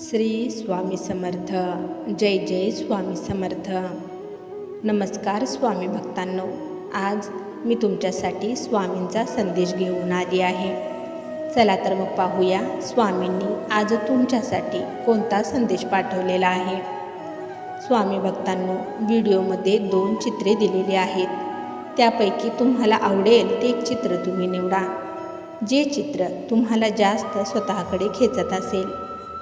श्री स्वामी समर्थ. जय जय स्वामी समर्थ. नमस्कार स्वामी भक्तांनो. आज मी तुमच्यासाठी स्वामींचा संदेश घेऊन आली आहे. चला तर मग पाहूया स्वामींनी आज तुमच्यासाठी कोणता संदेश पाठवलेला आहे. स्वामी भक्तांनो व्हिडिओमध्ये दोन चित्रे दिलेली आहेत. त्यापैकी तुम्हाला आवडेल ते एक चित्र तुम्ही निवडा. जे चित्र तुम्हाला जास्त स्वतःकडे खेचत असेल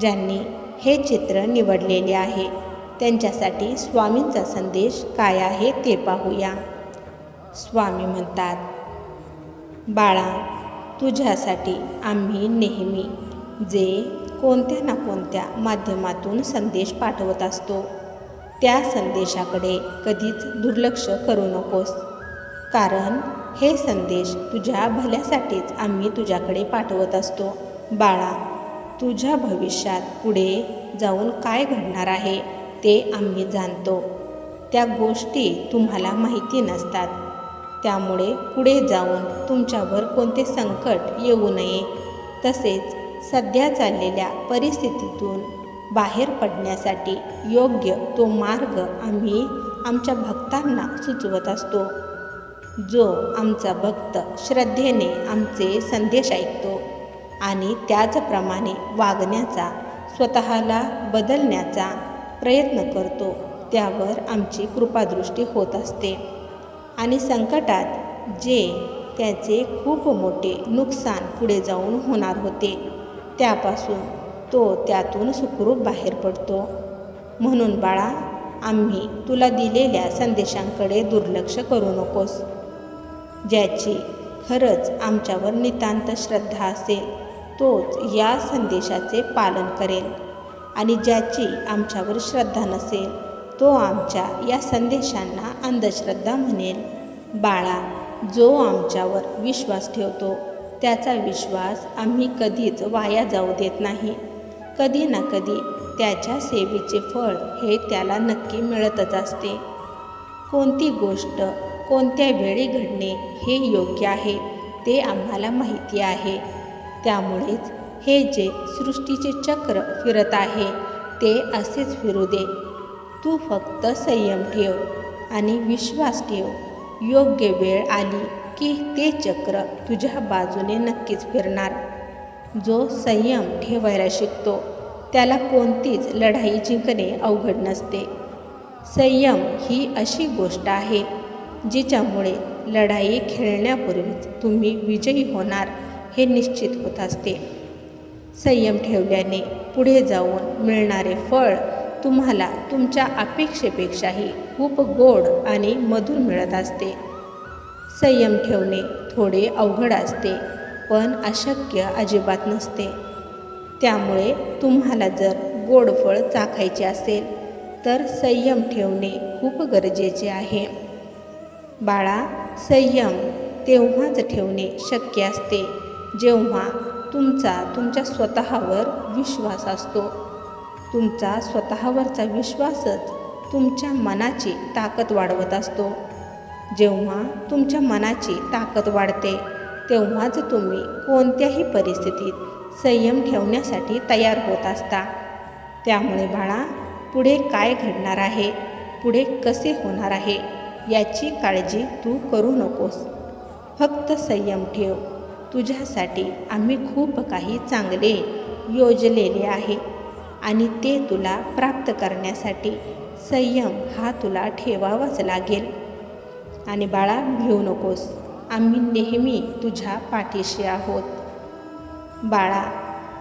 ज्यांनी हे चित्र निवडलेले आहे त्यांच्यासाठी स्वामींचा संदेश काय आहे ते पाहूया. स्वामी म्हणतात बाळा तुझ्यासाठी आम्ही नेहमी जे कोणत्या ना कोणत्या माध्यमातून संदेश पाठवत असतो त्या संदेशाकडे कधीच दुर्लक्ष करू नकोस. कारण हे संदेश तुझ्या भल्यासाठीच आम्ही तुझ्याकडे पाठवत असतो. बाळा तुझ्या भविष्यात पुढे जाऊन काय घडणार आहे ते आम्ही जाणतो. त्या गोष्टी तुम्हाला माहिती नसतात. त्यामुळे पुढे जाऊन तुमच्यावर कोणते संकट येऊ नये. तसेच सध्या चाललेल्या परिस्थितीतून बाहेर पडण्यासाठी योग्य तो मार्ग आम्ही आमच्या भक्तांना सुचवत असतो. जो आमचा भक्त श्रद्धेने आमचे संदेश ऐकतो. आणि त्याचप्रमाणे वागण्याचा स्वतःला बदलण्याचा प्रयत्न करतो. त्यावर आमची कृपादृष्टी होत असते. आणि संकटात जे त्याचे खूप मोठे नुकसान पुढे जाऊन होणार होते त्यापासून तो त्यातून सुखरूप बाहेर पडतो. म्हणून बाळा आम्ही तुला दिलेल्या संदेशांकडे दुर्लक्ष करू नकोस. ज्याची खरंच आमच्यावर नितांत श्रद्धा असेल तोच या संदेशाचे पालन करेल आणि ज्याची आमच्यावर श्रद्धा नसेल तो आमच्या या संदेशांना अंधश्रद्धा म्हणेल. बाळा जो आमच्यावर विश्वास ठेवतो त्याचा विश्वास आम्ही कधीच वाया जाऊ देत नाही. कधी ना कधी त्याच्या सेवेचे फळ हे त्याला नक्की मिळतच असते. कोणती गोष्ट कोणत्या वेळी घडणे हे योग्य आहे ते आम्हाला माहिती आहे. त्यामुळेच हे जे सृष्टीचे चक्र फिरत आहे ते असेच फिरू दे. तू फक्त संयम ठेव आणि विश्वास ठेव. योग्य वेळ आली की ते चक्र तुझ्या बाजूने नक्कीच फिरणार. जो संयम ठेवायला शिकतो त्याला कोणतीच लढाई जिंकणे अवघड नसते. संयम ही अशी गोष्ट आहे जिच्यामुळे लढाई खेळण्यापूर्वीच तुम्ही विजयी होणार. हे निश्चित होत असते. संयम ठेवल्याने पुढे जाऊन मिळणारे फळ तुम्हाला तुमच्या अपेक्षेपेक्षाही खूप गोड आणि मधुर मिळत असते. संयम ठेवणे थोडे अवघड असते पण अशक्य अजिबात नसते. त्यामुळे तुम्हाला जर गोड फळ चाखायचे असेल तर संयम ठेवणे खूप गरजेचे आहे. बाळा संयम तेव्हाच ठेवणे शक्य असते जेव्हा तुमचा तुमच्या स्वतःवर विश्वास असतो. तुमचा स्वतःवरचा विश्वासच तुमच्या मनाची ताकद वाढवत असतो. जेव्हा तुमच्या मनाची ताकद वाढते तेव्हाच तुम्ही कोणत्याही परिस्थितीत संयम ठेवण्यासाठी तयार होत असता. त्यामुळे बाळा पुढे काय घडणार आहे? पुढे कसे होणार आहे? याची काळजी तू करू नकोस. फक्त संयम ठेव. तुझ्यासाठी आम्ही खूप काही चांगले योजलेले आहे आणि ते तुला प्राप्त करण्यासाठी संयम हा तुला ठेवावाच लागेल. आणि बाळा भिवू नकोस. आम्ही नेहमी तुझ्या पाठीशी आहोत. बाळा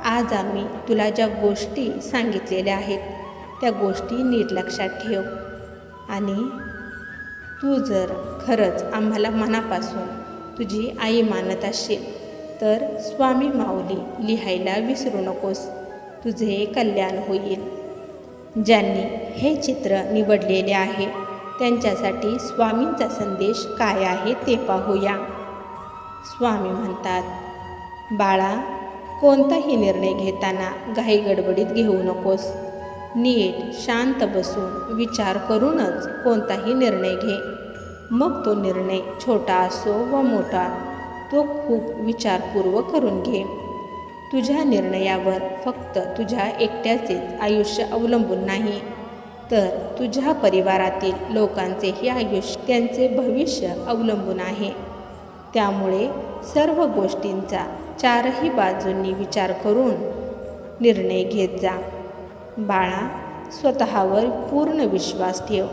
आज आम्ही तुला ज्या गोष्टी सांगितलेल्या आहेत त्या गोष्टी नीट लक्षात ठेव. आणि तू जर खरंच आम्हाला मनापासून तुझी आई मानत असशील तर स्वामी माऊली लिहायला विसरू नकोस. तुझे कल्याण होईल. ज्यांनी हे चित्र निवडलेले आहे त्यांच्यासाठी स्वामींचा संदेश काय आहे ते पाहूया. स्वामी म्हणतात बाळा कोणताही निर्णय घेताना घाई गडबडीत घेऊ नकोस. नीट शांत बसून विचार करूनच कोणताही निर्णय घे. मग तो निर्णय छोटा असो व मोठा तो खूप विचारपूर्वक करून घे. तुझ्या निर्णयावर फक्त तुझ्या एकट्याचेच आयुष्य अवलंबून नाही तर तुझ्या परिवारातील लोकांचेही आयुष्य त्यांचे भविष्य अवलंबून आहे. त्यामुळे सर्व गोष्टींचा चारही बाजूंनी विचार करून निर्णय घेत जा. बाळा स्वतःवर पूर्ण विश्वास ठेव.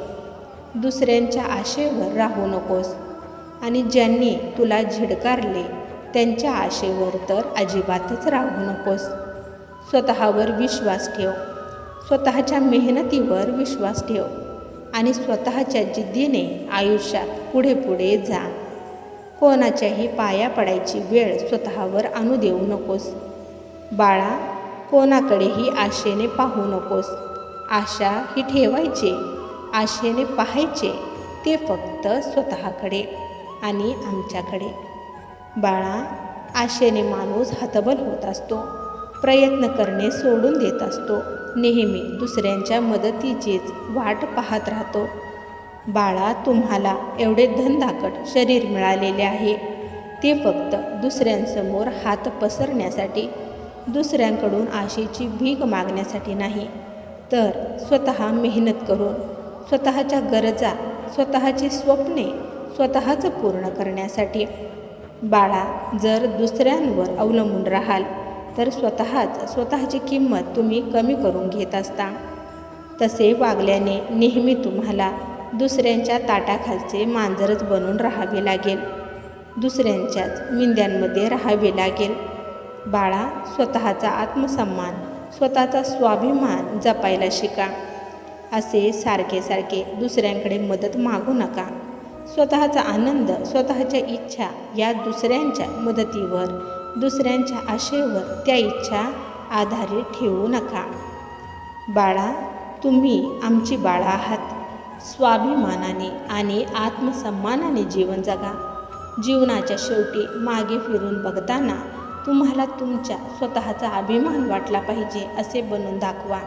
दुसऱ्यांच्या आशेवर राहू नकोस. आणि ज्यांनी तुला झिडकारले त्यांच्या आशेवर तर अजिबातच राहू नकोस. स्वतःवर विश्वास ठेव. स्वतःच्या मेहनतीवर विश्वास ठेव. आणि स्वतःच्या जिद्दीने आयुष्यात पुढे पुढे जा. कोणाच्याही पाया पडायची वेळ स्वतःवर आणू देऊ नकोस. बाळा कोणाकडेही आशेने पाहू नकोस. आशा ही ठेवायची. आशेने पाहायचे ते फक्त स्वतःकडे आणि आमच्याकडे. बाळा आशेने माणूस हतबल होत असतो प्रयत्न करणे सोडून देत असतो. नेहमी दुसऱ्यांच्या मदतीचीच वाट पाहत राहतो. बाळा तुम्हाला एवढे धनदाकट शरीर मिळालेले आहे. ते फक्त दुसऱ्यांसमोर हात पसरण्यासाठी दुसऱ्यांकडून आशेची भीक मागण्यासाठी नाही तर स्वतः मेहनत करून स्वतःच्या गरजा स्वतःची स्वप्ने स्वतःच पूर्ण करण्यासाठी. बाळा जर दुसऱ्यांवर अवलंबून राहाल तर स्वतःच स्वतःची किंमत तुम्ही कमी करून घेत असता. तसे वागल्याने नेहमी तुम्हाला दुसऱ्यांच्या ताटाखालचे मांजरच बनून राहावे लागेल. दुसऱ्यांच्याच मिंद्यांमध्ये राहावे लागेल. बाळा स्वतःचा आत्मसन्मान स्वतःचा स्वाभिमान जपायला शिका. असे सारखे सारखे दुसऱ्यांकडे मदत मागू नका. स्वतःचा आनंद स्वतःच्या इच्छा या दुसऱ्यांच्या मदतीवर दुसऱ्यांच्या आशेवर त्या इच्छा आधारित ठेवू नका. बाळा तुम्ही आमची बाळा आहात. स्वाभिमानाने आणि आत्मसन्मानाने जीवन जगा. जीवनाच्या शेवटी मागे फिरून बघताना तुम्हाला तुमच्या स्वतःचा अभिमान वाटला पाहिजे असे बनवून दाखवा.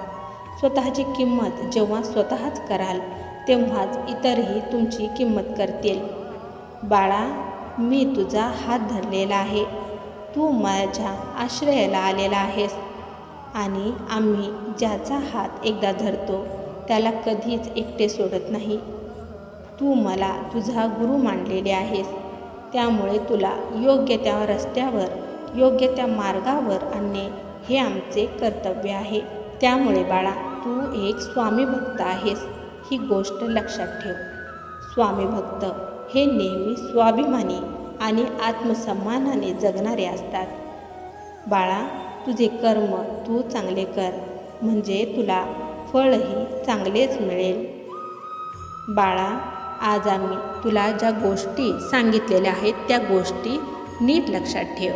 स्वतःची किंमत जेव्हा स्वतःच कराल तेव्हाच इतरही तुमची किंमत करतील. बाळा मी तुझा हात धरलेला आहे. तू माझ्या आश्रयाला आलेला आहेस. आणि आम्ही ज्याचा हात एकदा धरतो त्याला कधीच एकटे सोडत नाही. तू मला तुझा गुरु मानलेले आहेस. त्यामुळे तुला योग्य त्या रस्त्यावर योग्य त्या मार्गावर आणणे हे आमचे कर्तव्य आहे. त्यामुळे बाळा एक स्वामी भक्त आहेस ही गोष्ट लक्षात ठेव. स्वामी भक्त हे नेहमी स्वाभिमानी आणि आत्मसन्मानाने जगणारे असतात. बाळा तुझे कर्म तू चांगले कर म्हणजे तुला फळही चांगलेच मिळेल. बाळा आज आम्ही तुला ज्या गोष्टी सांगितलेल्या आहेत त्या गोष्टी नीट लक्षात ठेव.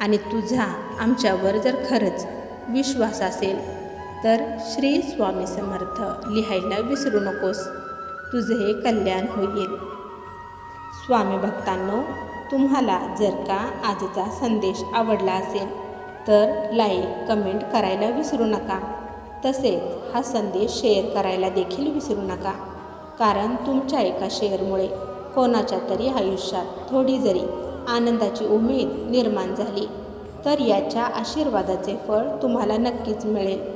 आणि तुझा आमच्यावर जर खरंच विश्वास असेल तर श्री स्वामी समर्थ लिहायला विसरू नकोस. तुझे कल्याण होईल. स्वामी भक्तांनो तुम्हाला जर का आजचा संदेश आवडला असेल तर लाईक कमेंट करायला विसरू नका. तसेच हा संदेश शेअर करायला देखील विसरू नका. कारण तुमच्या एका शेअरमुळे कोणाच्या तरी आयुष्यात थोडी जरी आनंदाची उमेद निर्माण झाली तर याच्या आशीर्वादाचे फळ तुम्हाला नक्कीच मिळेल.